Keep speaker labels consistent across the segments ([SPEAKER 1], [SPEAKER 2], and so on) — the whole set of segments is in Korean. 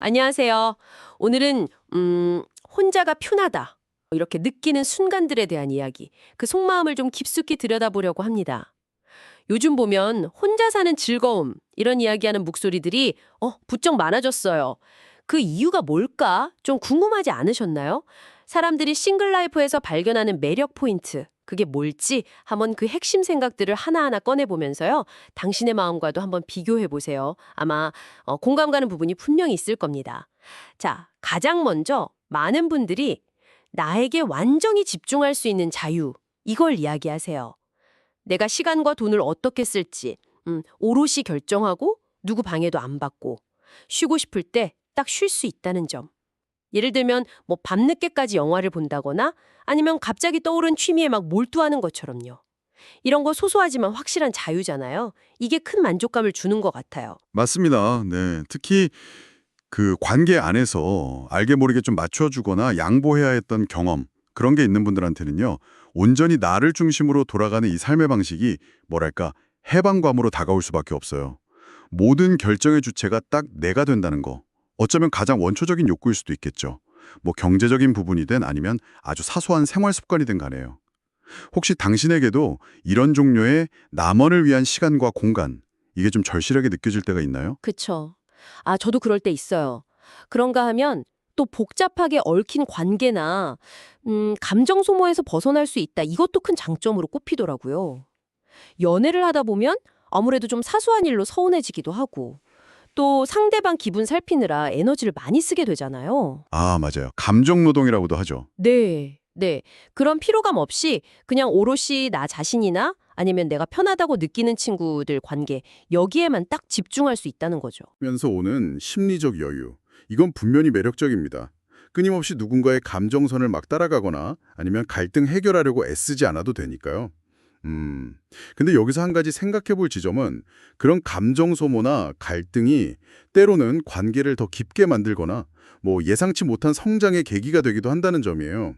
[SPEAKER 1] 안녕하세요. 오늘은 음, 혼자가 편하다. 이렇게 느끼는 순간들에 대한 이야기, 그 속마음을 좀 깊숙이 들여다보려고 합니다. 요즘 보면 혼자 사는 즐거움 이런 이야기하는 목소리들이 어, 부쩍 많아졌어요. 그 이유가 뭘까? 좀 궁금하지 않으셨나요? 사람들이 싱글 라이프에서 발견하는 매력 포인트, 그게 뭘지 한번 그 핵심 생각들을 하나하나 꺼내보면서요. 당신의 마음과도 한번 비교해 보세요. 아마 어, 공감 가는 부분이 분명히 있을 겁니다. 자, 가장 먼저 많은 분들이 나에게 완전히 집중할 수 있는 자유, 이걸 이야기하세요. 내가 시간과 돈을 어떻게 쓸지, 음, 오롯이 결정하고 누구 방해도 안 받고 쉬고 싶을 때 딱 쉴 수 있다는 점. 예를 들면 뭐 밤늦게까지 영화를 본다거나 아니면 갑자기 떠오른 취미에 막 몰두하는 것처럼요. 이런 거 소소하지만 확실한 자유잖아요. 이게 큰 만족감을 주는 것 같아요.
[SPEAKER 2] 맞습니다. 네. 특히 그 관계 안에서 알게 모르게 좀 맞춰주거나 양보해야 했던 경험 그런 게 있는 분들한테는요. 온전히 나를 중심으로 돌아가는 이 삶의 방식이 뭐랄까 해방감으로 다가올 수밖에 없어요. 모든 결정의 주체가 딱 내가 된다는 거. 어쩌면 가장 원초적인 욕구일 수도 있겠죠. 뭐 경제적인 부분이든 아니면 아주 사소한 생활 습관이든 간에요. 혹시 당신에게도 이런 종류의 남원을 위한 시간과 공간 이게 좀 절실하게 느껴질 때가 있나요?
[SPEAKER 1] 그쵸. 아, 저도 그럴 때 있어요. 그런가 하면 또 복잡하게 얽힌 관계나 음, 감정 소모에서 벗어날 수 있다. 이것도 큰 장점으로 꼽히더라고요. 연애를 하다 보면 아무래도 좀 사소한 일로 서운해지기도 하고 또 상대방 기분 살피느라 에너지를 많이 쓰게 되잖아요.
[SPEAKER 2] 아, 맞아요. 감정 노동이라고도 하죠.
[SPEAKER 1] 네. 네. 그런 피로감 없이 그냥 오롯이 나 자신이나 아니면 내가 편하다고 느끼는 친구들 관계 여기에만 딱 집중할 수 있다는 거죠.
[SPEAKER 3] 면서 오는 심리적 여유. 이건 분명히 매력적입니다. 끊임없이 누군가의 감정선을 막 따라가거나 아니면 갈등 해결하려고 애쓰지 않아도 되니까요. 음. 근데 여기서 한 가지 생각해 볼 지점은 그런 감정 소모나 갈등이 때로는 관계를 더 깊게 만들거나 뭐 예상치 못한 성장의 계기가 되기도 한다는 점이에요.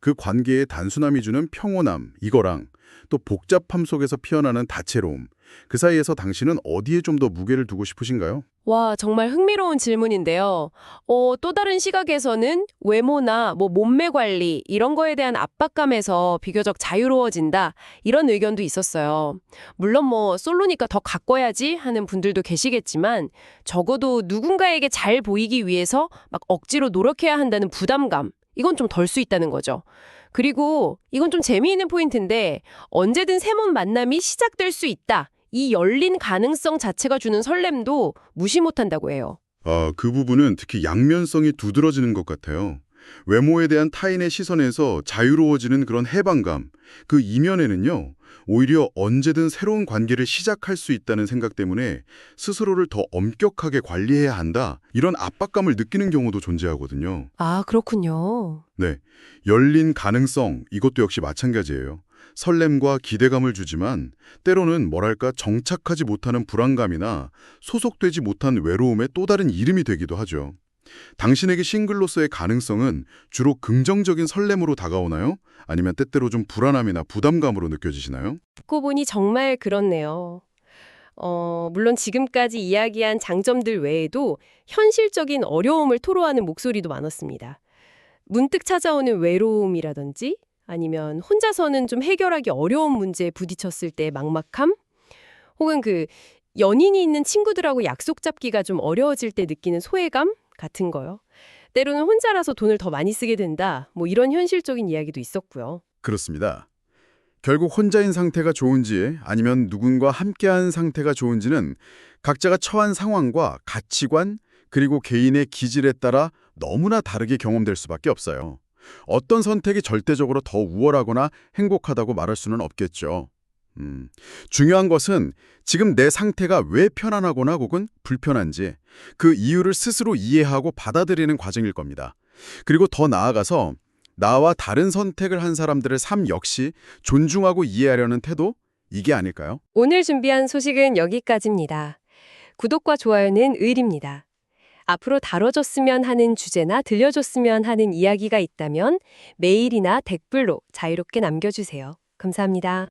[SPEAKER 3] 그 관계의 단순함이 주는 평온함, 이거랑 또 복잡함 속에서 피어나는 다채로움. 그 사이에서 당신은 어디에 좀 더 무게를 두고 싶으신가요?
[SPEAKER 1] 와, 정말 흥미로운 질문인데요. 어, 또 다른 시각에서는 외모나 뭐 몸매 관리 이런 거에 대한 압박감에서 비교적 자유로워진다. 이런 의견도 있었어요. 물론 뭐 솔로니까 더 가꿔야지 하는 분들도 계시겠지만 적어도 누군가에게 잘 보이기 위해서 막 억지로 노력해야 한다는 부담감. 이건 좀 덜 수 있다는 거죠. 그리고 이건 좀 재미있는 포인트인데 언제든 새로운 만남이 시작될 수 있다. 이 열린 가능성 자체가 주는 설렘도 무시 못한다고 해요.
[SPEAKER 3] 아, 그 부분은 특히 양면성이 두드러지는 것 같아요. 외모에 대한 타인의 시선에서 자유로워지는 그런 해방감, 그 이면에는요, 오히려 언제든 새로운 관계를 시작할 수 있다는 생각 때문에 스스로를 더 엄격하게 관리해야 한다, 이런 압박감을 느끼는 경우도 존재하거든요.
[SPEAKER 1] 아, 그렇군요.
[SPEAKER 3] 네, 열린 가능성, 이것도 역시 마찬가지예요. 설렘과 기대감을 주지만 때로는 뭐랄까 정착하지 못하는 불안감이나 소속되지 못한 외로움의 또 다른 이름이 되기도 하죠. 당신에게 싱글로서의 가능성은 주로 긍정적인 설렘으로 다가오나요? 아니면 때때로 좀 불안함이나 부담감으로 느껴지시나요?
[SPEAKER 1] 듣고 보니 정말 그렇네요. 어, 물론 지금까지 이야기한 장점들 외에도 현실적인 어려움을 토로하는 목소리도 많았습니다. 문득 찾아오는 외로움이라든지 아니면 혼자서는 좀 해결하기 어려운 문제에 부딪혔을 때의 막막함 혹은 그 연인이 있는 친구들하고 약속 잡기가 좀 어려워질 때 느끼는 소외감 같은 거요. 때로는 혼자라서 돈을 더 많이 쓰게 된다. 뭐 이런 현실적인 이야기도 있었고요.
[SPEAKER 3] 그렇습니다. 결국 혼자인 상태가 좋은지 아니면 누군가 함께한 상태가 좋은지는 각자가 처한 상황과 가치관 그리고 개인의 기질에 따라 너무나 다르게 경험될 수밖에 없어요. 어떤 선택이 절대적으로 더 우월하거나 행복하다고 말할 수는 없겠죠. 음, 중요한 것은 지금 내 상태가 왜 편안하거나 혹은 불편한지 그 이유를 스스로 이해하고 받아들이는 과정일 겁니다. 그리고 더 나아가서 나와 다른 선택을 한 사람들의 삶 역시 존중하고 이해하려는 태도? 이게 아닐까요?
[SPEAKER 1] 오늘 준비한 소식은 여기까지입니다. 구독과 좋아요는 의리입니다. 앞으로 다뤄줬으면 하는 주제나 들려줬으면 하는 이야기가 있다면 메일이나 댓글로 자유롭게 남겨주세요. 감사합니다.